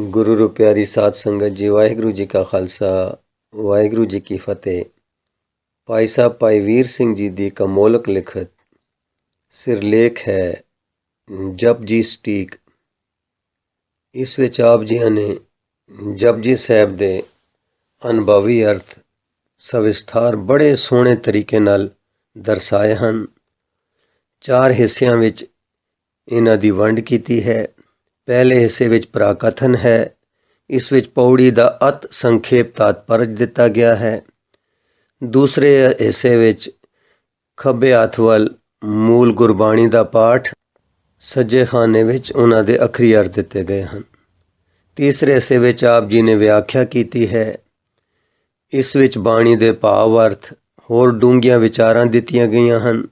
ਗੁਰੂ ਰੂ ਪਿਆਰੀ ਸਾਧ ਸੰਗਤ ਜੀ, ਵਾਹਿਗੁਰੂ ਜੀ ਕਾ ਖਾਲਸਾ, ਵਾਹਿਗੁਰੂ ਜੀ ਕੀ ਫਤਿਹ। ਭਾਈ ਸਾਹਿਬ, ਭਾਈ ਵੀਰ ਸਿੰਘ ਜੀ ਦੀ ਕਮੋਲਕ ਲਿਖਤ ਸਿਰਲੇਖ ਹੈ ਜਪਜੀ ਸਟੀਕ। ਇਸ ਵਿੱਚ ਆਪ ਜੀਆਂ ਨੇ ਜਪਜੀ ਸਾਹਿਬ ਦੇ ਅਨੁਭਵੀ ਅਰਥ, ਸਵਿਸਥਾਰ ਬੜੇ ਸੋਹਣੇ ਤਰੀਕੇ ਨਾਲ ਦਰਸਾਏ ਹਨ। ਚਾਰ ਹਿੱਸਿਆਂ ਵਿੱਚ ਇਹਨਾਂ ਦੀ ਵੰਡ ਕੀਤੀ ਹੈ। ਪਹਿਲੇ ਹਿੱਸੇ ਵਿੱਚ ਪ੍ਰਾਕਥਨ ਹੈ। ਇਸ ਵਿੱਚ ਪੌੜੀ ਦਾ ਅਤ ਸੰਖੇਪ ਤਾਤਪਰਜ ਦਿੱਤਾ ਗਿਆ ਹੈ। ਦੂਸਰੇ ਹਿੱਸੇ ਵਿੱਚ ਖੱਬੇ ਹੱਥ ਵੱਲ ਮੂਲ ਗੁਰਬਾਣੀ ਦਾ ਪਾਠ ਸੱਜੇ ਖਾਨੇ ਵਿੱਚ ਉਹਨਾਂ ਦੇ ਅਖਰੀ ਅਰਥ ਦਿੱਤੇ ਗਏ ਹਨ। ਤੀਸਰੇ ਹਿੱਸੇ ਵਿੱਚ ਆਪ ਜੀ ਨੇ ਵਿਆਖਿਆ ਕੀਤੀ ਹੈ। ਇਸ ਵਿੱਚ ਬਾਣੀ ਦੇ ਭਾਵ ਅਰਥ ਹੋਰ ਡੂੰਘੀਆਂ ਵਿਚਾਰਾਂ ਦਿੱਤੀਆਂ ਗਈਆਂ ਹਨ,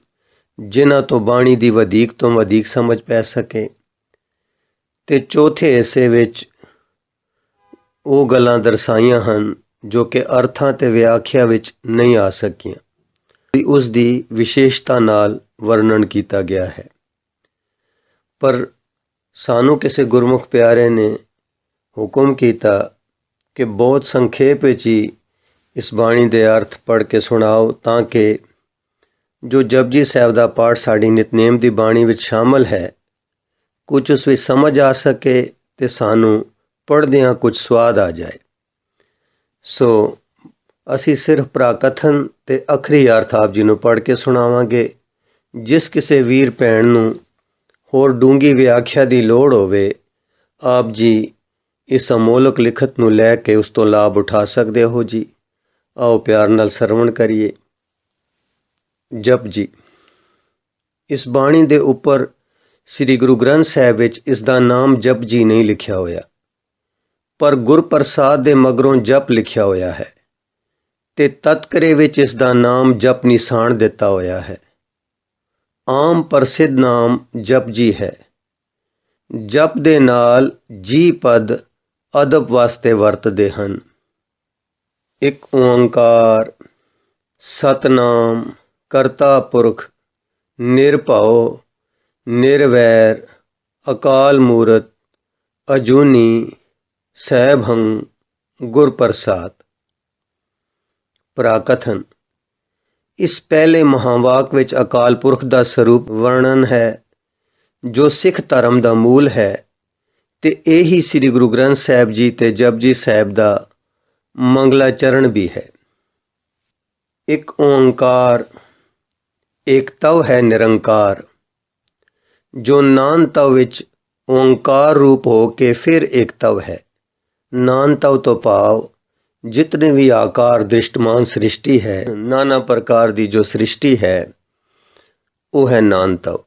ਜਿਨ੍ਹਾਂ ਤੋਂ ਬਾਣੀ ਦੀ ਵਧੇਕ ਤੋਂ ਵਧੇਕ ਸਮਝ ਪੈ ਸਕੇ। ਅਤੇ ਚੌਥੇ ਹਿੱਸੇ ਵਿੱਚ ਉਹ ਗੱਲਾਂ ਦਰਸਾਈਆਂ ਹਨ ਜੋ ਕਿ ਅਰਥਾਂ ਤੇ ਵਿਆਖਿਆ ਵਿੱਚ ਨਹੀਂ ਆ ਸਕੀਆਂ ਉਸ ਦੀ ਵਿਸ਼ੇਸ਼ਤਾ ਨਾਲ ਵਰਣਨ ਕੀਤਾ ਗਿਆ ਹੈ। ਪਰ ਸਾਨੂੰ ਕਿਸੇ ਗੁਰਮੁਖ ਪਿਆਰੇ ਨੇ ਹੁਕਮ ਕੀਤਾ ਕਿ ਬਹੁਤ ਸੰਖੇਪ ਵਿੱਚ ਹੀ ਇਸ ਬਾਣੀ ਦੇ ਅਰਥ ਪੜ੍ਹ ਕੇ ਸੁਣਾਓ ਤਾਂ ਕਿ ਜੋ ਜਪਜੀ ਸਾਹਿਬ ਦਾ ਪਾਠ ਸਾਡੀ ਨਿਤਨੇਮ ਦੀ ਬਾਣੀ ਵਿੱਚ ਸ਼ਾਮਲ ਹੈ ਕੁਝ ਉਸ ਵਿੱਚ ਸਮਝ ਆ ਸਕੇ ਤੇ ਸਾਨੂੰ ਪੜ੍ਹਦਿਆਂ ਕੁਝ ਸਵਾਦ ਆ ਜਾਏ। ਸੋ ਅਸੀਂ ਸਿਰਫ ਪ੍ਰਾਕਥਨ ਤੇ ਅਖਰੀ ਅਰਥ ਆਪ ਜੀ ਨੂੰ ਪੜ੍ਹ ਕੇ ਸੁਣਾਵਾਂਗੇ। ਜਿਸ ਕਿਸੇ ਵੀਰ ਭੈਣ ਨੂੰ ਹੋਰ ਡੂੰਗੀ ਵਿਆਖਿਆ ਦੀ ਲੋੜ ਹੋਵੇ, ਆਪ ਜੀ ਇਸ ਅਮੋਲਕ ਲਿਖਤ ਨੂੰ ਲੈ ਕੇ ਉਸ ਤੋਂ ਲਾਭ ਉਠਾ ਸਕਦੇ ਹੋ ਜੀ। ਆਓ ਪਿਆਰ ਨਾਲ ਸਰਵਣ ਕਰੀਏ। ਜਪ ਜੀ। ਇਸ ਬਾਣੀ ਦੇ ਉੱਪਰ ਸ੍ਰੀ ਗੁਰੂ ਗ੍ਰੰਥ ਸਾਹਿਬ ਵਿੱਚ ਇਸ ਦਾ ਨਾਮ ਜਪ ਜੀ ਨਹੀਂ ਲਿਖਿਆ ਹੋਇਆ। ਪਰ ਗੁਰਪ੍ਰਸਾਦ ਦੇ ਮਗਰੋਂ ਜਪ ਲਿਖਿਆ ਹੋਇਆ ਹੈ ਤੇ ਤਤਕਰੇ ਵਿੱਚ ਇਸ ਦਾ ਨਾਮ ਜਪ ਨਿਸ਼ਾਨ ਦਿੱਤਾ ਹੋਇਆ ਹੈ। ਆਮ ਪ੍ਰਸਿੱਧ ਨਾਮ ਜਪ ਜੀ ਹੈ। ਜਪ ਦੇ ਨਾਲ ਜੀ ਪਦ ਅਦਬ ਵਾਸਤੇ ਵਰਤਦੇ ਹਨ। ਇੱਕ ਓੰਕਾਰ, ਸਤਨਾਮ, ਕਰਤਾ ਪੁਰਖ, ਨਿਰਭਉ ਨਿਰਵੈਰ, ਅਕਾਲ ਮੂਰਤ, ਅਜੂਨੀ ਸੈਭੰ ਗੁਰ ਪ੍ਰਸਾਦ ਪ੍ਰਾਕਥਨ। ਇਸ ਪਹਿਲੇ ਮਹਾਵਾਕ ਵਿੱਚ ਅਕਾਲ ਪੁਰਖ ਦਾ ਸਰੂਪ ਵਰਣਨ ਹੈ, ਜੋ ਸਿੱਖ ਧਰਮ ਦਾ ਮੂਲ ਹੈ ਤੇ ਹੀ ਸ੍ਰੀ ਗੁਰੂ ਗ੍ਰੰਥ ਸਾਹਿਬ ਜੀ ਤੇ ਜਪਜੀ ਸਾਹਿਬ ਦਾ ਮੰਗਲਾਚਰਨ ਵੀ ਹੈ। ਇੱਕ ਓੰਕਾਰ, ਇੱਕ ਤਵ ਹੈ ਨਿਰੰਕਾਰ। ਜੋ ਨਾਨਤਵ ਵਿੱਚ ਓੰਕਾਰ ਰੂਪ ਹੋ ਕੇ ਫਿਰ ਇੱਕ ਤਵ ਹੈ। ਨਾਨਤਵ ਤੋਂ ਭਾਵ ਜਿਤਨੇ ਵੀ ਆਕਾਰ ਦ੍ਰਿਸ਼ਟਮਾਨ ਸ੍ਰਿਸ਼ਟੀ ਹੈ, ਨਾਨਾ ਪ੍ਰਕਾਰ ਦੀ ਜੋ ਸ੍ਰਿਸ਼ਟੀ ਹੈ, ਉਹ ਹੈ ਨਾਨਤਵ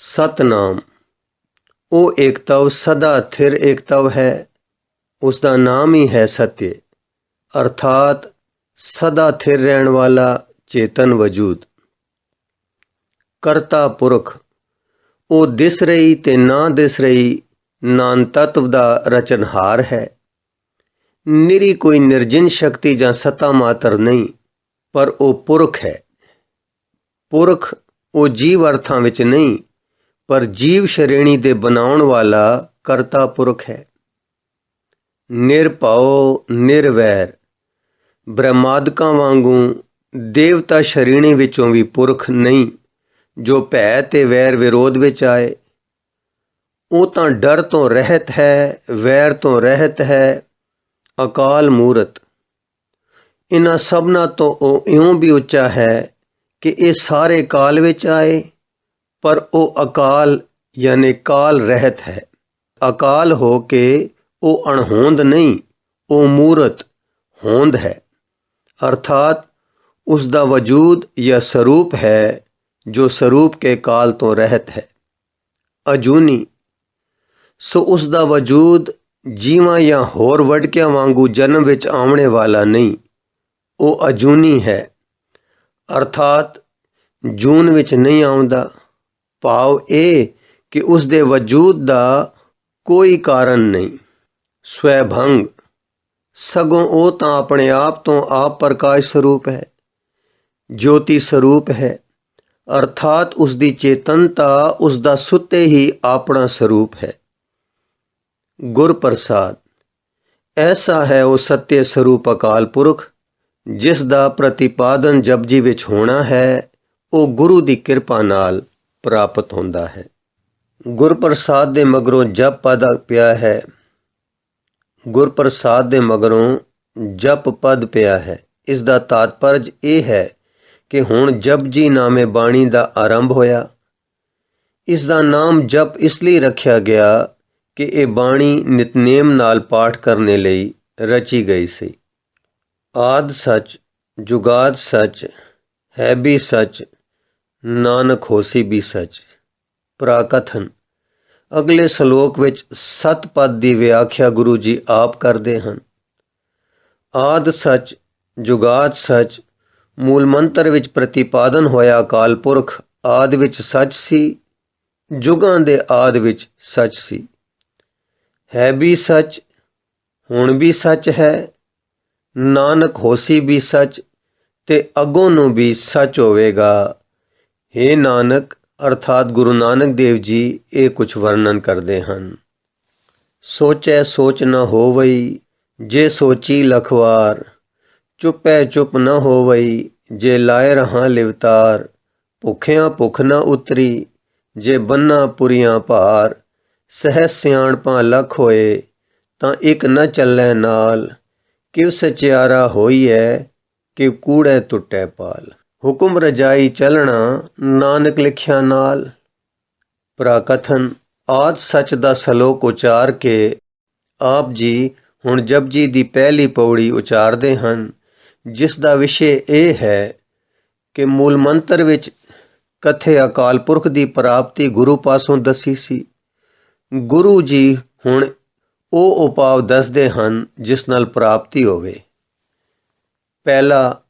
ਸਤਨਾਮ, ਉਹ ਏਕਤਵ ਸਦਾ ਥਿਰ ਏਕਤਵ ਹੈ ਉਸ ਦਾ ਨਾਮ ਹੀ ਹੈ ਸਤਿ ਅਰਥਾਤ ਸਦਾ ਥਿਰ ਰਹਿਣ ਵਾਲਾ ਚੇਤਨ ਵਜੂਦ। ਕਰਤਾ ਪੁਰਖ। ਉਹ ਦਿਸ ਰਹੀ ਤੇ ਨਾ ਦਿਸ ਰਹੀ, ਨਾਨ ਤਤਵ ਦਾ ਰਚਨਹਾਰ ਹੈ। ਨਿਰੀ ਕੋਈ ਨਿਰਜਿਨ ਸ਼ਕਤੀ ਜਾਂ ਸਤਾ ਮਾਤਰ ਨਹੀਂ, ਪਰ ਉਹ ਪੁਰਖ ਹੈ। ਪੁਰਖ ਉਹ ਜੀਵ ਅਰਥਾਂ ਵਿੱਚ ਨਹੀਂ, ਪਰ ਜੀਵ ਸ਼੍ਰੇਣੀ ਦੇ ਬਣਾਉਣ ਵਾਲਾ ਕਰਤਾ ਪੁਰਖ ਹੈ। ਨਿਰਭਉ ਨਿਰਵੈਰ ਬ੍ਰਹਮਾਦਕਾਂ ਵਾਂਗੂ ਦੇਵਤਾ ਸ਼੍ਰੇਣੀ ਵਿੱਚੋਂ ਵੀ ਪੁਰਖ ਨਹੀਂ। ਜੋ ਭੈ ਤੇ ਵੈਰ ਵਿਰੋਧ ਵਿੱਚ ਆਏ। ਉਹ ਤਾਂ ਡਰ ਤੋਂ ਰਹਿਤ ਹੈ, ਵੈਰ ਤੋਂ ਰਹਿਤ ਹੈ, ਅਕਾਲ ਮੂਰਤ। ਇਹਨਾਂ ਸਭਨਾ ਤੋਂ ਉਹ ਇਉਂ ਵੀ ਉੱਚਾ ਹੈ ਕਿ ਇਹ ਸਾਰੇ ਕਾਲ ਵਿੱਚ ਆਏ, ਪਰ ਉਹ ਅਕਾਲ ਯਾਨੀ ਕਾਲ ਰਹਿਤ ਹੈ। ਅਕਾਲ ਹੋ ਕੇ ਉਹ ਅਣਹੋਂਦ ਨਹੀਂ, ਉਹ ਮੂਰਤ, ਹੋਂਦ ਹੈ। ਅਰਥਾਤ ਉਸ ਦਾ ਵਜੂਦ ਜਾਂ ਸਰੂਪ ਹੈ ਜੋ ਸਰੂਪ ਕੇ ਕਾਲ ਤੋਂ ਰਹਿਤ ਹੈ। ਅਜੂਨੀ, ਸੋ ਉਸ ਦਾ ਵਜੂਦ ਜੀਵਾਂ ਜਾਂ ਹੋਰ ਵਡਕਿਆਂ ਵਾਂਗੂ ਜਨਮ ਵਿੱਚ ਆਉਣੇ ਵਾਲਾ ਨਹੀਂ। ਉਹ ਅਜੂਨੀ ਹੈ। ਅਰਥਾਤ ਜੂਨ ਵਿੱਚ ਨਹੀਂ ਆਉਂਦਾ। ਭਾਵ ਇਹ ਕਿ ਉਸ ਦੇ ਵਜੂਦ ਦਾ ਕੋਈ ਕਾਰਨ ਨਹੀਂ। ਸਵੈਭੰਗ, ਸਗੋਂ ਉਹ ਤਾਂ ਆਪਣੇ ਆਪ ਤੋਂ ਆਪ ਪ੍ਰਕਾਸ਼ ਸਰੂਪ ਹੈ। ਜੋਤੀ ਸਰੂਪ ਹੈ। ਅਰਥਾਤ ਉਸ ਦੀ ਚੇਤਨਤਾ ਉਸ ਦਾ ਸੁੱਤੇ ਹੀ ਆਪਣਾ ਸਰੂਪ ਹੈ। ਗੁਰ ਪ੍ਰਸਾਦ ਐਸਾ ਹੈ ਉਹ ਸਤਿ ਸਰੂਪ ਅਕਾਲ ਪੁਰਖ, ਜਿਸ ਦਾ ਪ੍ਰਤੀਪਾਦਨ ਜਪਜੀ ਵਿੱਚ ਹੋਣਾ ਹੈ, ਉਹ ਗੁਰੂ ਦੀ ਕਿਰਪਾ ਨਾਲ ਪ੍ਰਾਪਤ ਹੁੰਦਾ ਹੈ। ਗੁਰਪ੍ਰਸਾਦ ਦੇ ਮਗਰੋਂ ਜਪ ਪਦ ਪਿਆ ਹੈ। ਗੁਰਪ੍ਰਸਾਦ ਦੇ ਮਗਰੋਂ ਜਪ ਪਦ ਪਿਆ ਹੈ। ਇਸ ਦਾ ਤਾਤਪਰਜ ਇਹ ਹੈ ਕਿ ਹੁਣ ਜਪਜੀ ਨਾਮੇ ਬਾਣੀ ਦਾ ਆਰੰਭ ਹੋਇਆ। ਇਸ ਦਾ ਨਾਮ ਜਪ ਇਸ ਲਈ ਰੱਖਿਆ ਗਿਆ ਕਿ ਇਹ ਬਾਣੀ ਨਿਤਨੇਮ ਨਾਲ ਪਾਠ ਕਰਨੇ ਲਈ ਰਚੀ ਗਈ ਸੀ। ਆਦ ਸੱਚ, ਜੁਗਾਦ ਸੱਚ, ਹੈ ਵੀ ਸੱਚ, ਨਾਨਕ ਹੋਸੀ ਵੀ ਸੱਚ। ਪ੍ਰਾਕਥਨ। ਅਗਲੇ ਸ਼ਲੋਕ ਵਿੱਚ ਸਤ ਪਦ ਦੀ ਵਿਆਖਿਆ ਗੁਰੂ ਜੀ ਆਪ ਕਰਦੇ ਹਨ। ਆਦ ਸੱਚ, ਜੁਗਾਦ ਸੱਚ ਮੂਲ ਮੰਤਰ ਵਿੱਚ ਪ੍ਰਤੀਪਾਦਨ ਹੋਇਆ ਅਕਾਲ ਪੁਰਖ, ਆਦ ਵਿੱਚ ਸੱਚ ਸੀ, ਜੁਗਾਂ ਦੇ ਆਦ ਵਿੱਚ ਸੱਚ ਸੀ। ਹੈ ਵੀ ਸੱਚ, ਹੁਣ ਵੀ ਸੱਚ ਹੈ, ਨਾਨਕ ਹੋਸੀ ਵੀ ਸੱਚ, ਤੇ ਅੱਗੋਂ ਨੂੰ ਵੀ ਸੱਚ ਹੋਵੇਗਾ। हे ਨਾਨਕ, ਅਰਥਾਤ ਗੁਰੂ ਨਾਨਕ ਦੇਵ ਜੀ, ਇਹ ਕੁਝ ਵਰਣਨ ਕਰਦੇ ਹਨ। ਸੋਚੈ ਸੋਚ ਨ ਹੋਵਈ, ਜੇ ਸੋਚੀ ਲਖਵਾਰ ਚੁੱਪੈ ਚੁੱਪ ਨ ਹੋਵਈ, ਜੇ ਲਾਇ ਰਹਾ ਲਿਵਤਾਰ, ਭੁਖਿਆਂ ਭੁਖ ਨ ਉਤਰੀ, ਜੇ ਬੰਨਾ ਪੁਰੀਆਂ ਭਾਰ, ਸਹਿ ਸਿਆਣਪਾਂ ਲਖ ਹੋਏ, ਤਾਂ ਇੱਕ ਨ ਚੱਲੈ ਨਾਲ, ਕਿਵ ਸਚਿਆਰਾ ਹੋਈਐ ਕਿ ਕੂੜੈ ਟੁੱਟੈ ਪਾਲ। ਹੁਕਮ ਰਜਾਈ ਚੱਲਣਾ, ਨਾਨਕ ਲਿਖਿਆ ਨਾਲ। ਪ੍ਰਾਕਥਨ, ਆਦ ਸੱਚ ਦਾ ਸ਼ਲੋਕ ਉਚਾਰ ਕੇ, ਆਪ ਜੀ ਹੁਣ ਜਪਜੀ ਦੀ ਪਹਿਲੀ ਪੌੜੀ ਉਚਾਰਦੇ ਹਨ। ਜਿਸ ਦਾ ਵਿਸ਼ੇ ਇਹ ਹੈ ਕਿ ਮੂਲ ਮੰਤਰ ਵਿੱਚ ਕਥੇ ਅਕਾਲ ਪੁਰਖ ਦੀ ਪ੍ਰਾਪਤੀ ਗੁਰੂ ਪਾਸੋਂ ਦਸੀ ਸੀ। ਗੁਰੂ ਜੀ ਹੁਣ ਉਹ ਉਪਾਅ ਦੱਸਦੇ ਹਨ ਜਿਸ ਨਾਲ ਪ੍ਰਾਪਤੀ ਹੋਵੇ। ਪਹਿਲਾ,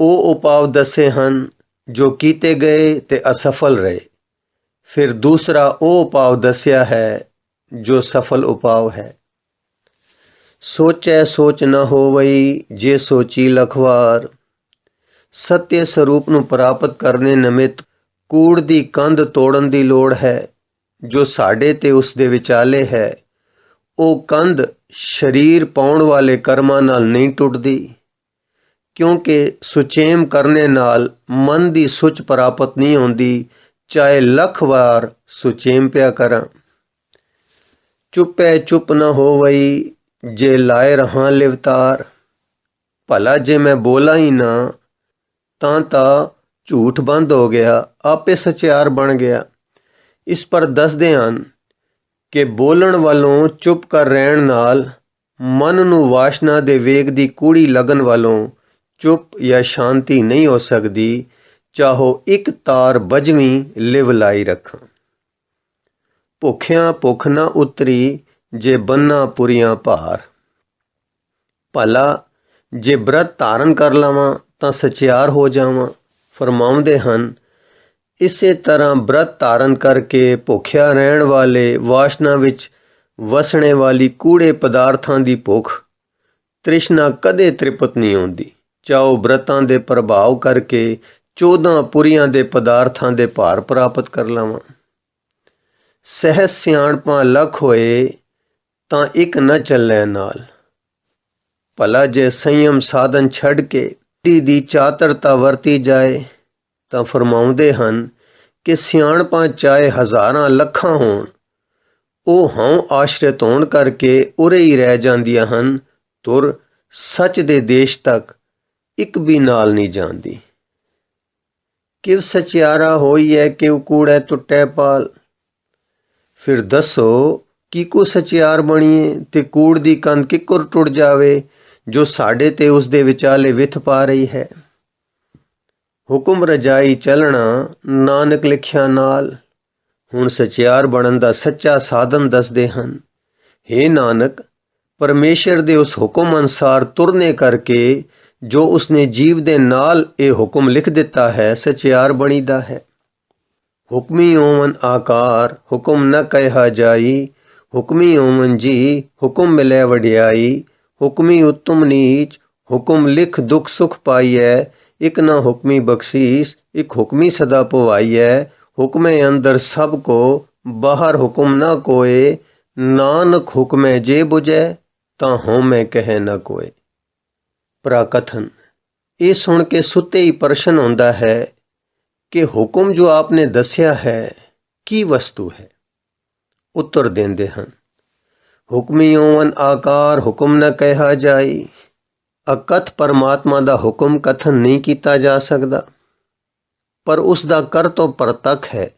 ਉਹ ਉਪਾਅ ਦੱਸੇ ਹਨ ਜੋ ਕੀਤੇ ਗਏ ਤੇ ਅਸਫਲ ਰਹੇ। ਫਿਰ ਦੂਸਰਾ, ਉਹ ਉਪਾਅ ਦੱਸਿਆ ਹੈ ਜੋ ਸਫਲ ਉਪਾਅ ਹੈ। ਸੋਚੈ ਸੋਚ ਨ ਹੋਵਈ, ਜੇ ਸੋਚੀ ਲਖਵਾਰ। ਸਤਿ ਸਰੂਪ ਨੂੰ ਪ੍ਰਾਪਤ ਕਰਨੇ ਨਿਮਿਤ ਕੂੜ ਦੀ ਕੰਧ ਤੋੜਨ ਦੀ ਲੋੜ ਹੈ, ਜੋ ਸਾਡੇ ਤੇ ਉਸ ਦੇ ਵਿਚਾਲੇ ਹੈ। ਉਹ ਕੰਧ ਸਰੀਰ ਪਾਉਣ ਵਾਲੇ ਕਰਮਾਂ ਨਾਲ ਨਹੀਂ ਟੁੱਟਦੀ, ਕਿਉਂਕਿ ਸੁਚੇਮ ਕਰਨੇ ਨਾਲ ਮਨ ਦੀ ਸੁਚ ਪ੍ਰਾਪਤ ਨਹੀਂ ਹੁੰਦੀ, ਚਾਹੇ ਲੱਖ ਵਾਰ ਸੁਚੇਮ ਪਿਆ ਕਰਾਂ। ਚੁੱਪੈ ਚੁੱਪ ਨ ਹੋਵਈ ਜੇ ਲਾਏ ਰਹਾ ਲਿਵਤਾਰ, ਭਲਾ ਜੇ ਮੈਂ ਬੋਲਾਂ ਹੀ ਨਾ, ਤਾਂ ਤਾਂ ਝੂਠ ਬੰਦ ਹੋ ਗਿਆ, ਆਪੇ ਸਚਿਆਰ ਬਣ ਗਿਆ। ਇਸ ਪਰ ਦੱਸਦੇ ਹਨ ਕਿ ਬੋਲਣ ਵੱਲੋਂ ਚੁੱਪ ਕਰ ਰਹਿਣ ਨਾਲ ਮਨ ਨੂੰ ਵਾਸ਼ਨਾ ਦੇ ਵੇਗ ਦੀ ਕੂੜੀ ਲਗਨ ਵੱਲੋਂ ਚੁੱਪ ਜਾਂ ਸ਼ਾਂਤੀ ਨਹੀਂ ਹੋ ਸਕਦੀ, ਚਾਹੋ ਇੱਕ ਤਾਰ ਬਜਵੀਂ ਲਿਵ ਲਾਈ ਰੱਖਾਂ। ਭੁੱਖਿਆਂ ਭੁੱਖ ਨਾ ਉਤਰੀ ਜੇ ਬੰਨਾ ਪੁਰੀਆਂ ਭਾਰ। ਭਲਾ, ਜੇ ਬ੍ਰਤ ਧਾਰਨ ਕਰ ਲਵਾਂ, ਤਾਂ ਸਚਿਆਰ ਹੋ ਜਾਵਾਂ, ਫਰਮਾਉਂਦੇ ਹਨ। ਇਸੇ ਤਰ੍ਹਾਂ ਬ੍ਰਤ ਧਾਰਨ ਕਰਕੇ ਭੁੱਖਿਆ ਰਹਿਣ ਵਾਲੇ ਵਾਸ਼ਨਾ ਵਿੱਚ ਵਸਣੇ ਵਾਲੀ ਕੂੜੇ ਪਦਾਰਥਾਂ ਦੀ ਭੁੱਖ, ਤ੍ਰਿਸ਼ਨਾ ਕਦੇ ਤ੍ਰਿਪਤ ਨਹੀਂ ਹੁੰਦੀ ਚਾਹੋ ਬ੍ਰਤਾਂ ਦੇ ਪ੍ਰਭਾਵ ਕਰਕੇ 14 ਪੁਰੀਆਂ ਦੇ ਪਦਾਰਥਾਂ ਦੇ ਭਾਰ ਪ੍ਰਾਪਤ ਕਰ ਲਵਾਂ। ਸਹਿ ਸਿਆਣਪਾਂ ਲਖ ਹੋਏ ਤਾਂ ਇੱਕ ਨਾ ਚੱਲੇ ਨਾਲ। ਭਲਾ ਜੇ ਸੰਯਮ ਸਾਧਨ ਛੱਡ ਕੇ ਦੀ ਚਾਤਰਤਾ ਵਰਤੀ ਜਾਏ, ਤਾਂ ਫਰਮਾਉਂਦੇ ਹਨ ਕਿ ਸਿਆਣਪਾਂ ਚਾਹੇ ਹਜ਼ਾਰਾਂ ਲੱਖਾਂ ਹੋਣ, ਉਹ ਹਉ ਆਸ਼ਰਿਤ ਹੋਣ ਕਰਕੇ ਉਰੇ ਹੀ ਰਹਿ ਜਾਂਦੀਆਂ ਹਨ, ਤੁਰ ਸੱਚ ਦੇ ਦੇਸ਼ ਤੱਕ ਇੱਕ ਵੀ ਨਾਲ ਨਹੀਂ ਜਾਂਦੀ। ਕਿਵ ਸਚਿਆਰਾ ਹੋਈ ਹੈ ਕਿਵ ਕੂੜੈ ਟੁੱਟੈ ਪਾਲ? ਫਿਰ ਦੱਸੋ ਕੀ ਕੋ ਸਚਿਆਰ ਬਣੀਏ ਤੇ ਕੂੜ ਦੀ ਕੰਧ ਕਿੱਕਰ ਟੁੱਟ ਜਾਵੇ, ਜੋ ਸਾਡੇ ਤੇ ਉਸ ਦੇ ਵਿਚਾਲੇ ਵਿਥ ਪਾ ਰਹੀ ਹੈ। ਹੁਕਮ ਰਜਾਈ ਚੱਲਣਾ ਨਾਨਕ ਲਿਖਿਆ ਨਾਲ, ਹੁਣ ਸਚਿਆਰ ਬਣਨ ਦਾ ਸੱਚਾ ਸਾਧਨ ਦੱਸਦੇ ਹਨ। हे ਨਾਨਕ, ਪਰਮੇਸ਼ਰ ਦੇ ਉਸ ਹੁਕਮ ਅਨਸਾਰ ਤੁਰਨੇ ਕਰਕੇ ਜੋ ਉਸਨੇ ਜੀਵ ਦੇ ਨਾਲ ਇਹ ਹੁਕਮ ਲਿਖ ਦਿੱਤਾ ਹੈ, ਸਚਿਆਰ ਬਣੀਦਾ ਹੈ। ਹੁਕਮੀ ਓਵਨ ਆਕਾਰ, ਹੁਕਮ ਨ ਕਹਿਆ ਜਾਈ ਹੁਕਮੀ ਓਮਨ ਜੀ, ਹੁਕਮ ਮਿਲੇ ਵਡਿਆਈ, ਹੁਕਮੀ ਉਤਮ ਨੀਚ, ਹੁਕਮ ਲਿਖ ਦੁਖ ਸੁਖ ਪਾਈਐ, ਇਕ ਨਾ ਹੁਕਮੀ ਬਖਸ਼ੀਸ, ਇਕ ਹੁਕਮੀ ਸਦਾ ਪਵਾਈਐ, ਹੁਕਮੇ ਅੰਦਰ ਸਭ ਕੋ, ਬਾਹਰ ਹੁਕਮ ਨਾ ਕੋਏ, ਨਾਨਕ ਹੁਕਮੈ ਜੇ 부ਜੈ ਤਾਂ ਹਉਮੈ ਕਹੈ ਨ ਕੋਇ ਪ੍ਰਾਕਥਨ। ਇਹ ਸੁਣ ਕੇ ਸੁੱਤੇ ਹੀ ਪ੍ਰਸ਼ਨ ਹੁੰਦਾ ਹੈ ਕਿ ਹੁਕਮ ਜੋ ਆਪਨੇ ਦੱਸਿਆ ਹੈ, ਕੀ ਵਸਤੂ ਹੈ? ਉੱਤਰ ਦਿੰਦੇ ਹਨ। ਹੁਕਮੀ ਓਵਨ ਆਕਾਰ ਹੁਕਮ ਨਾ ਕਹਿਆ ਜਾਈ ਅਕਥ ਪਰਮਾਤਮਾ ਦਾ ਹੁਕਮ ਕਥਨ ਨਹੀਂ ਕੀਤਾ ਜਾ ਸਕਦਾ। ਪਰ ਉਸ ਦਾ ਕਰ ਤੋਂ ਪ੍ਰਤੱਖ ਹੈ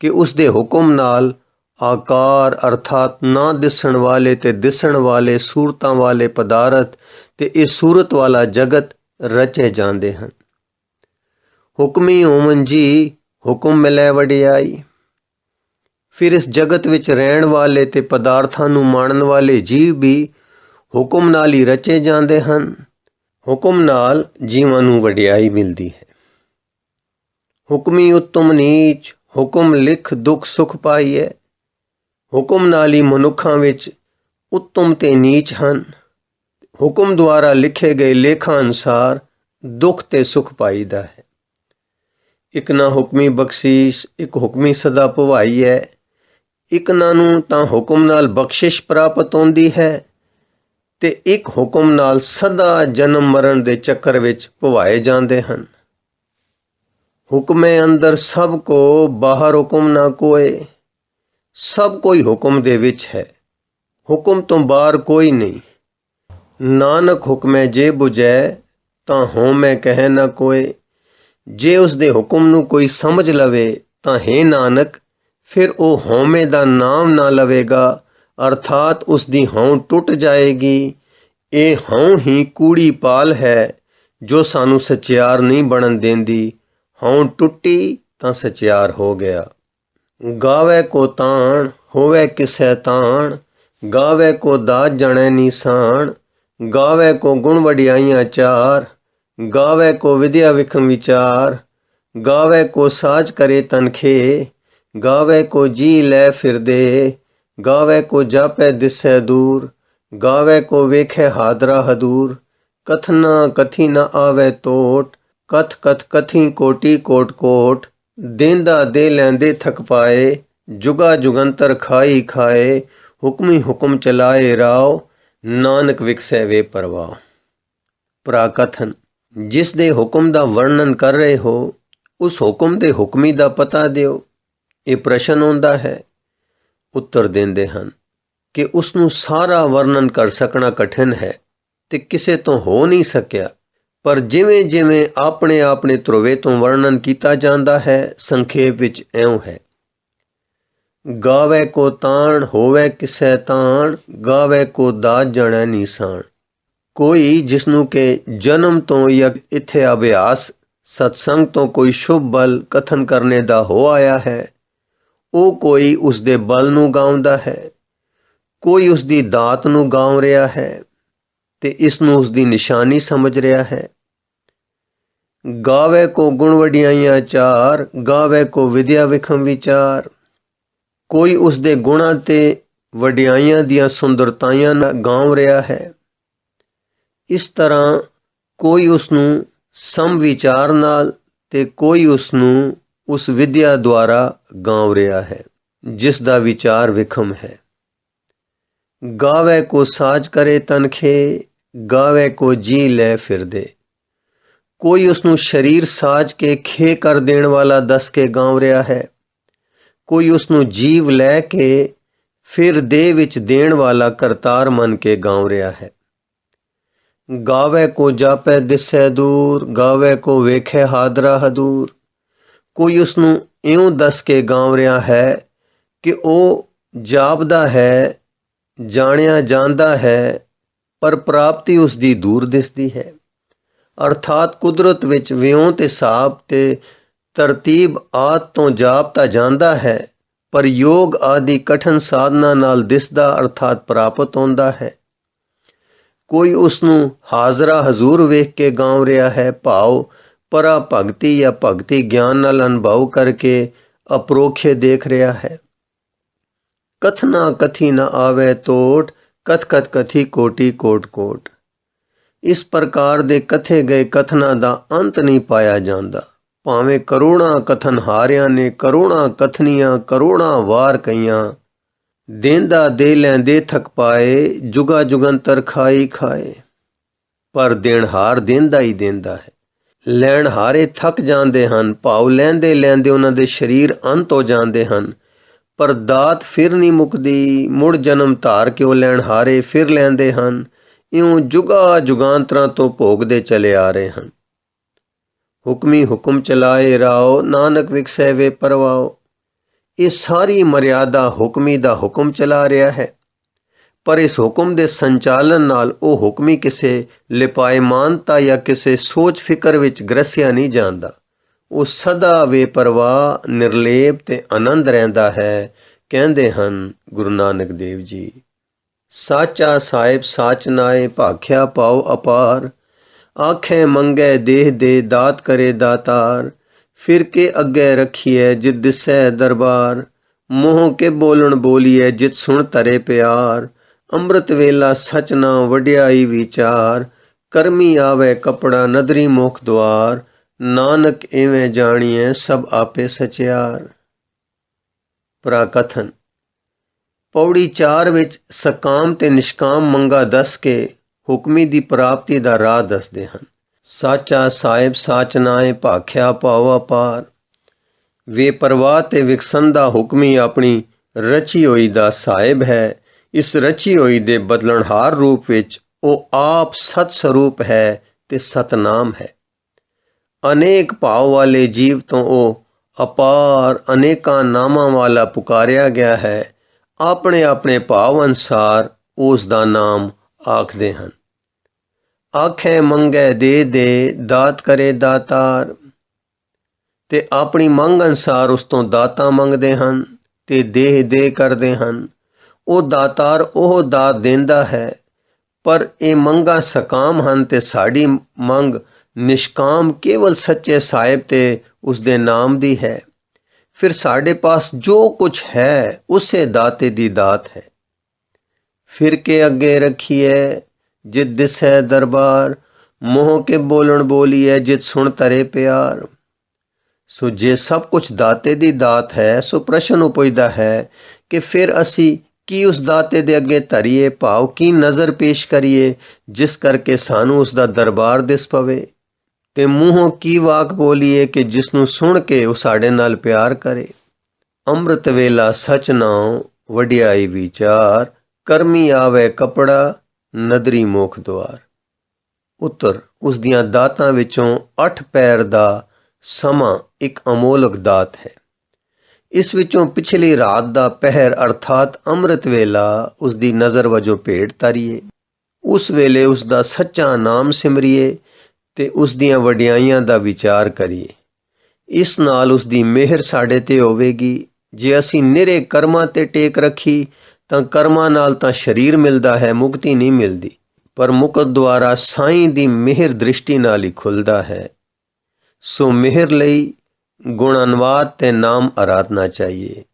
ਕਿ ਉਸ ਦੇ ਹੁਕਮ ਨਾਲ ਆਕਾਰ ਅਰਥਾਤ ਨਾ ਦਿਸਣ ਵਾਲੇ ਤੇ ਦਿਸਣ ਵਾਲੇ ਸੂਰਤਾਂ ਵਾਲੇ ਪਦਾਰਥ ਤੇ ਇਹ ਸੂਰਤ ਵਾਲਾ ਜਗਤ ਰਚੇ ਜਾਂਦੇ ਹਨ। ਹੁਕਮੀ ਓਮਨ ਜੀ ਹੁਕਮ ਮਿਲੇ ਵਡਿਆਈ। ਫਿਰ ਇਸ ਜਗਤ ਵਿੱਚ ਰਹਿਣ ਵਾਲੇ ਤੇ ਪਦਾਰਥਾਂ ਨੂੰ ਮਾਣਨ ਵਾਲੇ ਜੀਵ ਵੀ ਹੁਕਮ ਨਾਲ ਹੀ ਰਚੇ ਜਾਂਦੇ ਹਨ। ਹੁਕਮ ਨਾਲ ਜੀਵਾਂ ਨੂੰ ਵਡਿਆਈ ਮਿਲਦੀ ਹੈ। ਹੁਕਮੀ ਉਤਮ ਨੀਚ, ਹੁਕਮ ਲਿਖ ਦੁੱਖ ਸੁਖ ਪਾਈਏ ਹੁਕਮ ਨਾਲ ਹੀ ਮਨੁੱਖਾਂ ਵਿੱਚ ਉੱਤਮ ਤੇ ਨੀਚ ਹਨ। ਹੁਕਮ ਦੁਆਰਾ ਲਿਖੇ ਗਏ ਲੇਖਾਂ ਅਨਸਾਰ ਦੁੱਖ ਤੇ ਸੁਖ ਪਾਈਦਾ ਹੈ। ਇੱਕ ਨਾ ਹੁਕਮੀ ਬਖਸ਼ੀਸ਼, ਇੱਕ ਹੁਕਮੀ ਸਦਾ ਭਵਾਈ ਹੈ। ਇੱਕ ਨਾ ਨੂੰ ਤਾਂ ਹੁਕਮ ਨਾਲ ਬਖਸ਼ਿਸ਼ ਪ੍ਰਾਪਤ ਹੁੰਦੀ ਹੈ ਤੇ ਇੱਕ ਹੁਕਮ ਨਾਲ ਸਦਾ ਜਨਮ ਮਰਨ ਦੇ ਚੱਕਰ ਵਿੱਚ ਭਵਾਏ ਜਾਂਦੇ ਹਨ। ਹੁਕਮੇ ਅੰਦਰ ਸਭ ਕੋ ਬਾਹਰ ਹੁਕਮ ਨਾ ਕੋਏ, ਸਭ ਕੋਈ ਹੁਕਮ ਦੇ ਵਿੱਚ ਹੈ। ਹੁਕਮ ਤੋਂ ਬਾਹਰ ਕੋਈ ਨਹੀਂ। ਨਾਨਕ ਹੁਕਮੇ ਜੇ 부ਜੈ ਤਾਂ ਹਉਮੈ ਕਹਿ ਨਾ ਕੋਏ। ਜੇ ਉਸ ਦੇ ਹੁਕਮ ਨੂੰ ਕੋਈ ਸਮਝ ਲਵੇ, ਤਾਂ ਹੈ ਨਾਨਕ ਫਿਰ ਉਹ ਹਉਮੈ ਦਾ ਨਾਮ ਨਾ ਲਵੇਗਾ, ਅਰਥਾਤ ਉਸ ਦੀ ਹਉ ਟੁੱਟ ਜਾਏਗੀ। ਇਹ ਹਉ ਹੀ ਕੂੜੀ ਪਾਲ ਹੈ, ਜੋ ਸਾਨੂੰ ਸਚਿਆਰ ਨਹੀਂ ਬਣਨ ਦਿੰਦੀ। ਹਉ ਟੁੱਟੀ ਤਾਂ ਸਚਿਆਰ ਹੋ ਗਿਆ। ਗਾਵੇ ਕੋ ਤਾਣ, ਹੋਵੇ ਕਿਸੈ ਤਾਣ। ਗਾਵੇ ਕੋ ਦਾਤ ਜਣੈ ਨੀਸਾਨ ਗਾਵੇ ਕੋ ਗੁਣ ਵਡਿਆਈਆਂ ਚਾਰ। ਗਾਵੇ ਕੋ ਵਿਦਿਆ ਵਿਖਮ ਵਿਚਾਰ। ਗਾਵੇ ਕੋ ਸਾਜ ਕਰੇ ਤਨਖੇ। ਗਾਵੇ ਕੋ ਜੀ ਲੈ ਫਿਰਦੇ, ਗਾਵੇ ਕੋ ਜਾਪੈ ਦਿਸੈ ਦੂਰ, ਗਾਵੇ ਕੋ ਵੇਖੈ ਹਾਦਰਾ ਹਦੂਰ। ਕਥਨਾ ਕਥੀ ਨ ਆਵੇ ਤੋਟ ਕਥ ਕਥ ਕਥੀ ਕੋਟੀ ਕੋਟ ਕੋਟ। ਦੇਂਦਾ ਦੇ ਲੈਂਦੇ ਥਕ ਪਾਏ, ਜੁਗਾ ਜੁਗੰਤਰ ਖਾਈ ਖਾਏ, ਹੁਕਮੀ ਹੁਕਮ ਚਲਾਏ ਰਾਓ, ਨਾਨਕ ਵਿਕਸੈ ਵੇ ਪਰਵਾ ਪ੍ਰਾਕਥਨ ਜਿਸ ਦੇ ਹੁਕਮ ਦਾ ਵਰਣਨ ਕਰ ਰਹੇ ਹੋ, ਉਸ ਹੁਕਮ ਦੇ ਹੁਕਮੀ ਦਾ ਪਤਾ ਦਿਓ। ਇਹ ਪ੍ਰਸ਼ਨ ਹੁੰਦਾ ਹੈ, ਉੱਤਰ ਦਿੰਦੇ ਹਨ ਕਿ ਉਸ ਨੂੰ ਸਾਰਾ ਵਰਣਨ ਕਰ ਸਕਣਾ ਕਠਿਨ ਹੈ ਤੇ ਕਿਸੇ ਤੋਂ ਹੋ ਨਹੀਂ ਸਕਿਆ, ਪਰ ਜਿਵੇਂ ਜਿਵੇਂ ਆਪਣੇ ਆਪਣੇ ਧਰਵੇ ਤੋਂ ਵਰਣਨ ਕੀਤਾ ਜਾਂਦਾ ਹੈ, ਸੰਖੇਪ ਵਿੱਚ ਐਉਂ ਹੈ। ਗਾਵੇ ਕੋ ਤਾਣ, ਹੋਵੇ ਕਿਸੈ ਤਾਣ, ਗਾਵੇ ਕੋ ਦਾਤ ਜਣੈ ਨੀਸਾਨ ਕੋਈ ਜਿਸ ਨੂੰ ਕਿ ਜਨਮ ਤੋਂ ਜਾਂ ਇੱਥੇ ਅਭਿਆਸ, ਸਤਸੰਗ ਤੋਂ ਕੋਈ ਸ਼ੁਭ ਬਲ ਕਥਨ ਕਰਨੇ ਦਾ ਹੋ ਆਇਆ ਹੈ ਉਹ ਕੋਈ ਉਸਦੇ ਬਲ ਨੂੰ ਗਾਉਂਦਾ ਹੈ, ਕੋਈ ਉਸਦੀ ਦਾਤ ਨੂੰ ਗਾਉ ਰਿਹਾ ਹੈ ਤੇ ਇਸ ਨੂੰ ਉਸ ਨਿਸ਼ਾਨੀ ਸਮਝ ਰਿਹਾ ਹੈ। ਗਾਵੇ ਕੋ ਗੁਣ ਵਡਿਆਈਆਂ ਚਾਰ, ਗਾਵੇ ਕੋ ਵਿਦਿਆ ਵਿਖਮ ਵਿਚਾਰ। ਕੋਈ ਉਸਦੇ ਗੁਣਾਂ ਤੇ ਵਡਿਆਈਆਂ ਦੀਆਂ ਸੁੰਦਰਤਾਈਆਂ ਨਾਲ ਗਾਉ ਰਿਹਾ ਹੈ। ਇਸ ਤਰ੍ਹਾਂ ਕੋਈ ਉਸ ਨੂੰ ਸਮ ਵਿਚਾਰ ਨਾਲ ਤੇ ਕੋਈ ਉਸ ਨੂੰ ਉਸ ਵਿਦਿਆ ਦੁਆਰਾ ਗਾਉ ਰਿਹਾ ਹੈ, ਜਿਸ ਦਾ ਵਿਚਾਰ ਵਿਖਮ ਹੈ। ਗਾਵੇ ਕੋ ਸਾਜ ਕਰੇ ਤਨਖੇ, ਗਾਵੇ ਕੋ ਜੀ ਲੈ ਫਿਰਦੇ। ਕੋਈ ਉਸ ਨੂੰ ਸਰੀਰ ਸਾਜ ਕੇ ਖੇ ਕਰ ਦੇਣ ਵਾਲਾ ਦੱਸ ਕੇ ਗਾਉ ਰਿਹਾ ਹੈ। ਕੋਈ ਉਸ ਨੂੰ ਜੀਵ ਲੈ ਕੇ ਫਿਰ ਦੇ ਵਿੱਚ ਦੇਣ ਵਾਲਾ ਕਰਤਾਰ ਮੰਨ ਕੇ ਗਾਉ ਰਿਹਾ ਹੈ। ਗਾਵੇ ਕੋ ਜਾਪੈ ਦਿਸੈ ਦੂਰ, ਗਾਵੇ ਕੋ ਵੇਖੈ ਹਾਦਰਾ ਹਦੂਰ। ਕੋਈ ਉਸ ਨੂੰ ਇਉਂ ਦੱਸ ਕੇ ਗਾਉ ਰਿਹਾ ਹੈ ਕਿ ਉਹ ਜਾਪਦਾ ਹੈ, ਜਾਣਿਆ ਜਾਂਦਾ ਹੈ, ਪਰ ਪ੍ਰਾਪਤੀ ਉਸ ਦੀ ਦੂਰ ਦਿਸਦੀ ਹੈ। ਅਰਥਾਤ ਕੁਦਰਤ ਵਿੱਚ ਵਿਉਂ ਤੇ ਸਾਬ ਤੇ ਤਰਤੀਬ ਆਦ ਤੋਂ ਜਾਪਤਾ ਜਾਂਦਾ ਹੈ, ਪਰ ਯੋਗ ਆਦਿ ਕਠਨ ਸਾਧਨਾ ਨਾਲ ਦਿਸਦਾ ਅਰਥਾਤ ਪ੍ਰਾਪਤ ਹੁੰਦਾ ਹੈ। ਕੋਈ ਉਸ ਨੂੰ ਹਾਜ਼ਰਾ ਹਜ਼ੂਰ ਵੇਖ ਕੇ ਗਾਉ ਰਿਹਾ ਹੈ ਭਾਵ ਪਰਾ ਭਗਤੀ ਜਾਂ ਭਗਤੀ ਗਿਆਨ ਨਾਲ ਅਨੁਭਵ ਕਰਕੇ ਅਪਰੋਖੇ ਦੇਖ ਰਿਹਾ ਹੈ। ਕਥਨਾ ਕਥੀ ਨਾ ਆਵੇ ਤੋਟ, ਕਥ ਕਥ ਕਥੀ ਕੋਟੀ ਕੋਟ ਕੋਟ। ਇਸ ਪ੍ਰਕਾਰ ਦੇ ਕਥੇ ਗਏ ਕਥਨਾ ਦਾ ਅੰਤ ਨਹੀਂ ਪਾਇਆ ਜਾਂਦਾ। ਭਾਵੇਂ ਕਰੋੜਾਂ ਕਥਨ ਹਾਰਿਆਂ ਨੇ, ਕਰੋੜਾਂ ਕਥਨੀਆਂ, ਕਰੋੜਾਂ ਵਾਰ ਕਈਆਂ ਦੇਂਦਾ ਦੇ ਲੈਂਦੇ ਥਕ ਪਾਏ, ਜੁਗਾ ਜੁਗੰਤਰ ਖਾਈ ਖਾਏ। ਪਰ ਦੇਣਹਾਰ ਦੇਂਦਾ ਹੀ ਦੇਂਦਾ ਹੈ। ਲੈਣ ਹਾਰੇ ਥੱਕ ਜਾਂਦੇ ਹਨ ਭਾਵ ਲੈਂਦੇ ਲੈਂਦੇ ਉਹਨਾਂ ਦੇ ਸਰੀਰ ਅੰਤ ਹੋ ਜਾਂਦੇ ਹਨ। ਪਰ ਦਾਤ ਫਿਰ ਨਹੀਂ ਮੁਕਦੀ, ਮੁੜ ਜਨਮ ਧਾਰ ਕੇ ਉਹ ਲੈਣ ਹਾਰੇ ਫਿਰ ਲੈਂਦੇ ਹਨ। ਇਉਂ ਜੁਗਾ ਜੁਗਾਂਤਰਾਂ ਤੋਂ ਭੋਗਦੇ ਚਲੇ ਆ ਰਹੇ ਹਨ। ਹੁਕਮੀ ਹੁਕਮ ਚਲਾਏ ਰਾਓ, ਨਾਨਕ ਵਿਕਸੈ ਪਰਵਾਓ। ਇਹ ਸਾਰੀ ਮਰਿਆਦਾ ਹੁਕਮੀ ਦਾ ਹੁਕਮ ਚਲਾ ਰਿਹਾ ਹੈ। ਪਰ ਇਸ ਹੁਕਮ ਦੇ ਸੰਚਾਲਨ ਨਾਲ ਉਹ ਹੁਕਮੀ ਕਿਸੇ ਲਿਪਾਇਮਾਨਤਾ ਜਾਂ ਕਿਸੇ ਸੋਚ ਫਿਕਰ ਵਿੱਚ ਗ੍ਰਸਿਆ ਨਹੀਂ ਜਾਂਦਾ। ਉਹ ਸਦਾ ਬੇਪਰਵਾਹ, ਨਿਰਲੇਪ ਤੇ ਆਨੰਦ ਰਹਿੰਦਾ ਹੈ, ਕਹਿੰਦੇ ਹਨ ਗੁਰੂ ਨਾਨਕ ਦੇਵ ਜੀ। ਸਾਚਾ ਸਾਹਿਬ ਸਾਚ ਨਾਏ, ਭਾਖਿਆ ਪਾਉ ਅਪਾਰ, ਆਖੇ ਮੰਗੇ ਦੇਹ ਦੇ ਦਾਤ ਕਰੇ ਦਾਤਾਰ, ਫਿਰ ਕੇ ਅੱਗੇ ਰਖੀਐ ਜਿਤ ਦਿਸੈ ਦਰਬਾਰ, ਮੋਹ ਕੇ ਬੋਲਣ ਬੋਲੀਐ ਜਿਤ ਸੁਣ ਤਰੇ ਪਿਆਰ। ਅੰਮ੍ਰਿਤ ਵੇਲਾ ਸਚ ਨਾ ਵਡਿਆਈ ਵਿਚਾਰ, ਕਰਮੀ ਆਵੇ ਕਪੜਾ ਨਦਰੀ ਮੁਖ ਦੁਆਰ, ਨਾਨਕ ਐਵੇਂ ਜਾਣੀਐ ਸਭ ਆਪੇ ਸਚਿਆਰ। ਪ੍ਰਾਕਥਨ। ਪੌੜੀ 4 ਵਿੱਚ ਸਕਾਮ ਤੇ ਨਿਸ਼ਕਾਮ ਮੰਗਾ ਦੱਸ ਕੇ ਹੁਕਮੀ ਦੀ ਪ੍ਰਾਪਤੀ ਦਾ ਰਾਹ ਦੱਸਦੇ ਹਨ। ਸਾਚਾ ਸਾਹਿਬ ਸਾਚ ਨਾਏ ਭਾਖਿਆ ਪਾਵਾ ਪਾਰ। ਵੇ ਪਰਵਾਹ ਤੇ ਵਿਕਸੰਦਾ ਹੁਕਮੀ ਆਪਣੀ ਰਚੀ ਹੋਈ ਦਾ ਸਾਹਿਬ ਹੈ। ਇਸ ਰਚੀ ਹੋਈ ਦੇ ਬਦਲਣਹਾਰ ਰੂਪ ਵਿੱਚ ਉਹ ਆਪ ਸਤ ਸਰੂਪ ਹੈ ਤੇ ਸਤਨਾਮ ਹੈ। ਅਨੇਕ ਭਾਵ ਵਾਲੇ ਜੀਵ ਤੋਂ ਉਹ ਅਪਾਰ ਅਨੇਕਾਂ ਨਾਮਾਂ ਵਾਲਾ ਪੁਕਾਰਿਆ ਗਿਆ ਹੈ। ਆਪਣੇ ਆਪਣੇ ਭਾਵ ਅਨਸਾਰ ਉਸ ਦਾ ਨਾਮ ਆਖਦੇ ਹਨ। ਆਖੇ ਮੰਗੇ ਦੇ ਦੇ, ਦਾਤ ਕਰੇ ਦਾਤਾਰ। ਤੇ ਆਪਣੀ ਮੰਗ ਅਨਸਾਰ ਉਸ ਤੋਂ ਦਾਤਾ ਮੰਗਦੇ ਹਨ ਤੇ ਦੇਹ ਦੇ ਕਰਦੇ ਹਨ। ਉਹ ਦਾਤਾਰ ਉਹ ਦਾਤ ਦਿੰਦਾ ਹੈ, ਪਰ ਇਹ ਮੰਗਾ ਸਕਾਮ ਹਨ ਤੇ ਸਾਡੀ ਮੰਗ ਨਿਸ਼ਕਾਮ ਕੇਵਲ ਸੱਚੇ ਸਾਹਿਬ ਤੇ ਉਸ ਦੇ ਨਾਮ ਦੀ ਹੈ। ਫਿਰ ਸਾਡੇ ਪਾਸ ਜੋ ਕੁਝ ਹੈ, ਉਸੇ ਦਾਤੇ ਦੀ ਦਾਤ ਹੈ। ਫਿਰ ਕੇ ਅੱਗੇ ਰੱਖੀਏ ਜਿਤ ਦਿਸੈ ਦਰਬਾਰ, ਮੋਹ ਕੇ ਬੋਲਣ ਬੋਲੀਏ ਜਿਤ ਸੁਣ ਤਰੇ ਪਿਆਰ। ਸੋ ਜੇ ਸਭ ਕੁਝ ਦਾਤੇ ਦੀ ਦਾਤ ਹੈ, ਸੋ ਪ੍ਰਸ਼ਨ ਉਪਜਦਾ ਹੈ ਕਿ ਫਿਰ ਅਸੀਂ ਕੀ ਉਸ ਦਾਤੇ ਦੇ ਅੱਗੇ ਧਰੀਏ ਭਾਵ ਕੀ ਨਜ਼ਰ ਪੇਸ਼ ਕਰੀਏ, ਜਿਸ ਕਰਕੇ ਸਾਨੂੰ ਉਸ ਦਾ ਦਰਬਾਰ ਦਿਸ ਪਵੇ? ਤੇ ਮੂੰਹੋਂ ਕੀ ਵਾਕ ਬੋਲੀਏ ਕਿ ਜਿਸ ਨੂੰ ਸੁਣ ਕੇ ਉਹ ਸਾਡੇ ਨਾਲ ਪਿਆਰ ਕਰੇ? ਅੰਮ੍ਰਿਤ ਵੇਲਾ ਸਚ ਨਾਉ, ਵਡਿਆਈ ਵਿਚਾਰ, ਕਰਮੀ ਆਵੇ ਕਪੜਾ, ਨਦਰੀ ਮੋਖ ਦੁਆਰ। ਉੱਤਰ, ਉਸ ਦੀਆਂ ਦਾਤਾਂ ਵਿੱਚੋਂ 8 ਪੈਰ ਦਾ ਸਮਾਂ ਇੱਕ ਅਮੋਲਕ ਦਾਤ ਹੈ। ਇਸ ਵਿੱਚੋਂ ਪਿਛਲੀ ਰਾਤ ਦਾ ਪਹਿਰ ਅਰਥਾਤ ਅੰਮ੍ਰਿਤ ਵੇਲਾ ਉਸ ਦੀ ਨਜ਼ਰ ਵਜੋਂ ਭੇਟ ਤਾਰੀਏ। ਉਸ ਵੇਲੇ ਉਸ ਦਾ ਸੱਚਾ ਨਾਮ ਸਿਮਰਿਏ ਤੇ ਉਸ ਦੀਆਂ ਵਡਿਆਈਆਂ ਦਾ ਵਿਚਾਰ ਕਰੀਏ। ਇਸ ਨਾਲ ਉਸ ਦੀ ਮਿਹਰ ਸਾਡੇ ਤੇ ਹੋਵੇਗੀ। ਜੇ ਅਸੀਂ ਨਿਰੇ ਕਰਮਾਂ ਤੇ ਟੇਕ ਰੱਖੀ, ਤਾਂ ਕਰਮਾਂ ਨਾਲ ਤਾਂ ਸਰੀਰ ਮਿਲਦਾ ਹੈ, ਮੁਕਤੀ ਨਹੀਂ ਮਿਲਦੀ। ਪਰ ਮੁਕਤ ਦੁਆਰਾ ਸਾਈਂ ਦੀ ਮਿਹਰ ਦ੍ਰਿਸ਼ਟੀ ਨਾਲ ਹੀ ਖੁੱਲਦਾ ਹੈ। ਸੋ ਮਿਹਰ ਲਈ ਗੁਣ ਅਨਵਾਦ ਤੇ ਨਾਮ ਆਰਾਧਨਾ ਚਾਹੀਏ।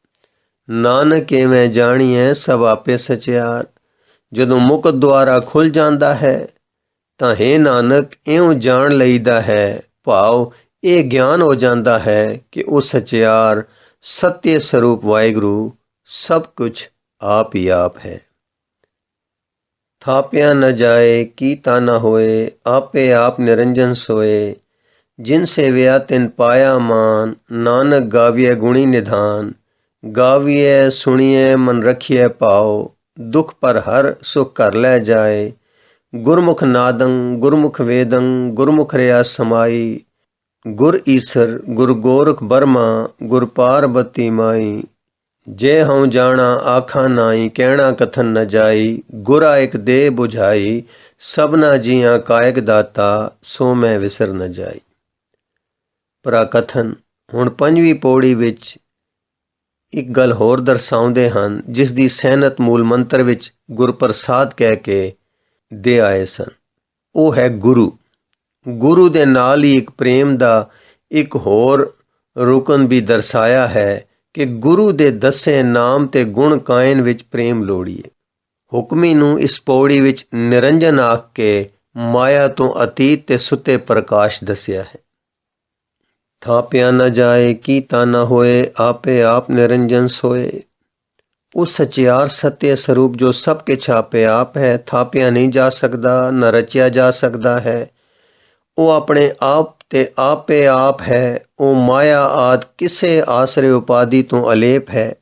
ਨਾਨਕ ਐਵੇਂ ਜਾਣੀਐ, ਸਭ ਆਪੇ ਸਚਿਆਰ। ਜਦੋਂ ਮੁਕਤ ਦੁਆਰਾ ਖੁੱਲ ਜਾਂਦਾ ਹੈ, ਤਾਂ ਹੈ ਨਾਨਕ, ਇਉਂ ਜਾਣ ਲਈਦਾ ਹੈ। ਭਾਵ, ਇਹ ਗਿਆਨ ਹੋ ਜਾਂਦਾ ਹੈ ਕਿ ਉਹ ਸਚਿਆਰ, ਸਤਿ ਸਰੂਪ ਵਾਹਿਗੁਰੂ, ਸਭ ਕੁਝ ਆਪ ਹੀ ਆਪ ਹੈ। ਥਾਪਿਆ ਨ ਜਾਏ, ਕੀਤਾ ਨ ਹੋਏ, ਆਪੇ ਆਪ ਨਿਰੰਜਨ ਸੋਏ। ਜਿਨ ਸੇਵਿਆ ਤਿਨ ਪਾਇਆ ਮਾਨ, ਨਾਨਕ ਗਾਵੀਏ ਗੁਣੀ ਨਿਧਾਨ ਗਾਵੀਏ ਸੁਣੀਏ ਮਨ ਰਖੀਏ ਪਾਓ ਦੁਖ ਪਰ ਹਰ ਸੁਖ ਕਰ ਲੈ ਜਾਏ। ਗੁਰਮੁਖ ਨਾਦੰ, ਗੁਰਮੁਖ ਵੇਦੰ, ਗੁਰਮੁਖ ਰਿਆ ਸਮਾਈ। ਗੁਰ ਈਸਰ, ਗੁਰ ਗੋਰਖ ਬਰਮਾ, ਗੁਰ ਪਾਰਬਤੀ ਮਾਈ। ਜੇ ਹਉ ਜਾਣਾ ਆਖਾਂ ਨਾਈ, ਕਹਿਣਾ ਕਥਨ ਨ ਜਾਈ। ਗੁਰਾ ਇਕ ਦੇ 부ਝਾਈ ਸਭਨਾ ਜੀਆਂ ਕਾਇਕ ਦਾਤਾ, ਸੋ ਮੈਂ ਵਿਸਰ ਨ ਜਾਈ। ਪ੍ਰਾਕਥਨ। ਹੁਣ ਪੰਜਵੀਂ ਪੌੜੀ ਵਿੱਚ ਇੱਕ ਗੱਲ ਹੋਰ ਦਰਸਾਉਂਦੇ ਹਨ, ਜਿਸ ਦੀ ਸਹਿਨਤ ਮੂਲ ਮੰਤਰ ਵਿੱਚ ਗੁਰਪ੍ਰਸਾਦ ਕਹਿ ਕੇ ਦੇ ਆਏ ਸਨ। ਉਹ ਹੈ ਗੁਰੂ। ਗੁਰੂ ਦੇ ਨਾਲ ਹੀ ਇੱਕ ਪ੍ਰੇਮ ਦਾ ਇੱਕ ਹੋਰ ਰੁਕਨ ਵੀ ਦਰਸਾਇਆ ਹੈ ਕਿ ਗੁਰੂ ਦੇ ਦੱਸੇ ਨਾਮ ਤੇ ਗੁਣ ਕਾਇਨ ਵਿੱਚ ਪ੍ਰੇਮ ਲੋੜੀਏ। ਹੁਕਮੀ ਨੂੰ ਇਸ ਪੌੜੀ ਵਿੱਚ ਨਿਰੰਜਨ ਆਖ ਕੇ ਮਾਇਆ ਤੋਂ ਅਤੀਤ ਤੇ ਸੁੱਤੇ ਪ੍ਰਕਾਸ਼ ਦੱਸਿਆ ਹੈ। ਥਾਪਿਆ ਨਾ ਜਾਏ, ਕੀਤਾ ਨਾ ਹੋਏ, ਆਪੇ ਆਪ ਨਿਰੰਜਨ ਸੋਏ। ਉਸ ਸਚਿਆਰ ਸਤਿ ਸਰੂਪ ਜੋ ਸਭ ਕੇ ਛਾਪੇ ਆਪ ਹੈ, ਥਾਪਿਆ ਨਹੀਂ ਜਾ ਸਕਦਾ, ਨਾ ਰਚਿਆ ਜਾ ਸਕਦਾ ਹੈ। ਉਹ ਆਪਣੇ ਆਪ ਤੇ ਆਪੇ ਆਪ ਹੈ, ਉਹ ਮਾਇਆ ਆਦ ਕਿਸੇ ਆਸਰੇ ਉਪਾਦੀ ਤੋਂ ਅਲੇਪ ਹੈ।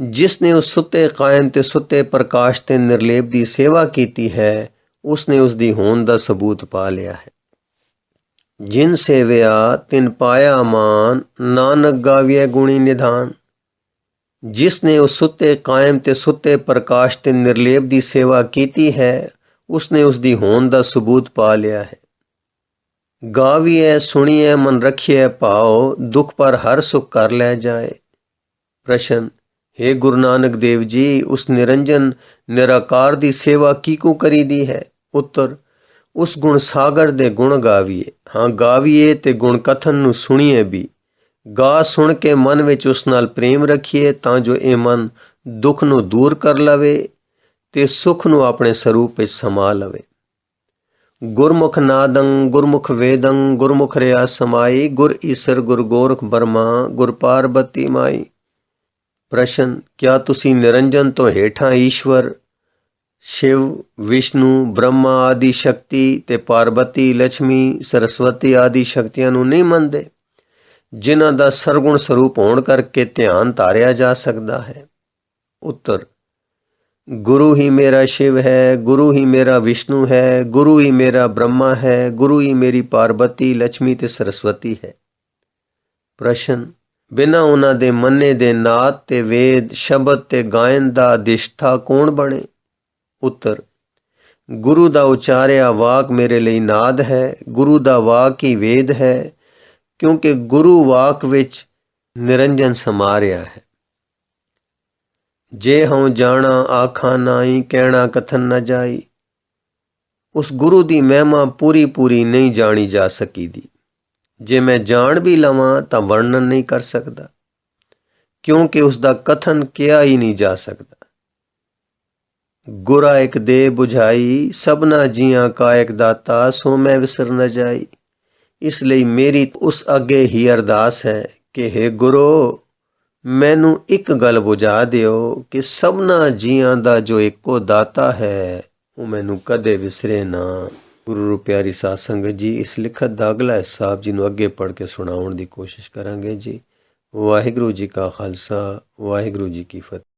ਜਿਸ ਨੇ ਉਸ ਸੁੱਤੇ ਕਾਇਮ ਤੇ ਸੁੱਤੇ ਪ੍ਰਕਾਸ਼ ਤੇ ਨਿਰਲੇਪ ਦੀ ਸੇਵਾ ਕੀਤੀ ਹੈ, ਉਸ ਨੇ ਉਸ ਦੀ ਹੋਂਦ ਦਾ ਸਬੂਤ ਪਾ ਲਿਆ ਹੈ। ਜਿਨ ਸੇਵਿਆ, ਤਿਨ ਪਾਇਆ ਮਾਨ, ਨਾਨਕ ਗਾਵੀਐ ਗੁਣੀ ਨਿਧਾਨ। ਜਿਸ ਨੇ ਉਸ ਸੁੱਤੇ ਕਾਇਮ ਤੇ ਸੁੱਤੇ ਪ੍ਰਕਾਸ਼ ਤੇ ਨਿਰਲੇਪ ਦੀ ਸੇਵਾ ਕੀਤੀ ਹੈ, ਉਸ ਨੇ ਉਸ ਦੀ ਹੋਂਦ ਦਾ ਸਬੂਤ ਪਾ ਲਿਆ ਹੈ। ਗਾਵੀਐ, ਸੁਣੀਐ, ਮਨ ਰਖੀਐ, ਭਾਉ, ਦੁਖ ਪਰ ਹਰ ਸੁਖ ਕਰ ਲੈ ਜਾਏ। ਪ੍ਰਸ਼ਨ हे ਗੁਰੂ ਨਾਨਕ ਦੇਵ ਜੀ, ਉਸ ਨਿਰੰਜਨ, ਨਿਰਾਕਾਰ ਦੀ ਸੇਵਾ ਕੀ ਕੀਕੂ ਕਰੀਦੀ ਹੈ? ਉੱਤਰ ਉਸ ਗੁਣ ਸਾਗਰ ਦੇ ਗੁਣ ਗਾਵੀਏ। ਹਾਂ, ਗਾਵੀਏ ਤੇ ਗੁਣ ਕਥਨ ਨੂੰ ਸੁਣੀਏ ਵੀ। ਗਾ ਸੁਣ ਕੇ ਮਨ ਵਿੱਚ ਉਸ ਨਾਲ ਪ੍ਰੇਮ ਰੱਖੀਏ ਤਾਂ ਜੋ ਇਹ ਮਨ ਦੁੱਖ ਨੂੰ ਦੂਰ ਕਰ ਲਵੇ ਤੇ ਸੁਖ ਨੂੰ ਆਪਣੇ ਸਰੂਪ ਵਿੱਚ ਸਮਾ ਲਵੇ। ਗੁਰਮੁਖ ਨਾਦੰ, ਗੁਰਮੁਖ ਵੇਦੰ, ਗੁਰਮੁਖ ਰਿਆ ਸਮਾਈ, ਗੁਰ ਈਸਰ, ਗੁਰ ਗੋਰਖ ਬਰਮਾ, ਗੁਰ ਪਾਰਬਤੀ ਮਾਈ। ਪ੍ਰਸ਼ਨ, ਕਿਆ ਤੁਸੀਂ ਨਿਰੰਜਨ ਤੋਂ ਹੇਠਾਂ ਈਸ਼ਵਰ? ਸ਼ਿਵ, ਵਿਸ਼ਨੂੰ, ਬ੍ਰਹਮਾ ਆਦਿ ਸ਼ਕਤੀ ਤੇ ਪਾਰਬਤੀ ਲక్ష్ਮੀ ਸਰਸਵਤੀ ਆਦਿ ਸ਼ਕਤੀਆਂ ਨੂੰ ਨਹੀਂ ਮੰਨਦੇ, ਜਿਨ੍ਹਾਂ ਦਾ ਸਰਗੁਣ ਸਰੂਪ ਹੋਣ ਕਰਕੇ ਧਿਆਨ ਤਾਰਿਆ ਜਾ ਸਕਦਾ ਹੈ। ਉੱਤਰ, ਗੁਰੂ ਹੀ ਮੇਰਾ ਸ਼ਿਵ ਹੈ, ਗੁਰੂ ਹੀ ਮੇਰਾ ਵਿਸ਼ਨੂੰ ਹੈ, ਗੁਰੂ ਹੀ ਮੇਰਾ ਬ੍ਰਹਮਾ ਹੈ, ਗੁਰੂ ਹੀ ਮੇਰੀ ਪਾਰਬਤੀ ਲక్ష్ਮੀ ਤੇ ਸਰਸਵਤੀ ਹੈ। ਪ੍ਰਸ਼ਨ, ਬਿਨਾਂ ਉਹਨਾਂ ਦੇ ਮੰਨੇ ਦੇ ਨਾਤ ਤੇ ਵੇਦ, ਸ਼ਬਦ ਤੇ ਗਾਇਨ ਦਾ ਅਧਿਸ਼ਠਾ ਕੌਣ ਬਣੇ? ਉੱਤਰ ਗੁਰੂ ਦਾ ਉਚਾਰਿਆ ਵਾਕ ਮੇਰੇ ਲਈ ਨਾਦ ਹੈ, ਗੁਰੂ ਦਾ ਵਾਕ ਹੀ ਵੇਦ ਹੈ, ਕਿਉਂਕਿ ਗੁਰੂ ਵਾਕ ਵਿੱਚ ਨਿਰੰਜਨ ਸਮਾ ਰਿਹਾ ਹੈ। ਜੇ ਹਉ ਜਾਣਾ ਆਖਾਂ ਨਾਈ ਕਹਿਣਾ ਕਥਨ ਨਾ ਜਾਈ, ਉਸ ਗੁਰੂ ਦੀ ਮਹਿਮਾ ਪੂਰੀ ਪੂਰੀ ਨਹੀਂ ਜਾਣੀ ਜਾ ਸਕੀ ਦੀ ਜੇ ਮੈਂ ਜਾਣ ਵੀ ਲਵਾਂ ਤਾਂ ਵਰਣਨ ਨਹੀਂ ਕਰ ਸਕਦਾ, ਕਿਉਂਕਿ ਉਸ ਦਾ ਕਥਨ ਕਿਹਾ ਹੀ ਨਹੀਂ ਜਾ ਸਕਦਾ। ਗੁਰਾ ਇੱਕ ਦੇ 부ਝਾਈ ਸਭਨਾ ਜੀਆਂ ਕਾ ਇੱਕ ਦਾਤਾ, ਸੋ ਮੈਂ ਵਿਸਰ ਨ ਜਾਈ। ਇਸ ਲਈ ਮੇਰੀ ਉਸ ਅੱਗੇ ਹੀ ਅਰਦਾਸ ਹੈ ਕਿ हे ਗੁਰੂ, ਮੈਨੂੰ ਇੱਕ ਗੱਲ ਬੁਝਾ ਦਿਓ ਕਿ ਸਭਨਾ ਜੀਆਂ ਦਾ ਜੋ ਇੱਕੋ ਦਾਤਾ ਹੈ, ਉਹ ਮੈਨੂੰ ਕਦੇ ਵਿਸਰੇ ਨਾ। ਗੁਰੂ ਪਿਆਰੀ ਸਾਧ ਸੰਗਤ ਜੀ, ਇਸ ਲਿਖਤ ਦਾ ਅਗਲਾ ਹਿੱਸਾ ਆਪ ਜੀ ਨੂੰ ਅੱਗੇ ਪੜ੍ਹ ਕੇ ਸੁਣਾਉਣ ਦੀ ਕੋਸ਼ਿਸ਼ ਕਰਾਂਗੇ ਜੀ। ਵਾਹਿਗੁਰੂ ਜੀ ਕਾ ਖਾਲਸਾ, ਵਾਹਿਗੁਰੂ ਜੀ ਕੀ ਫਤਿਹ।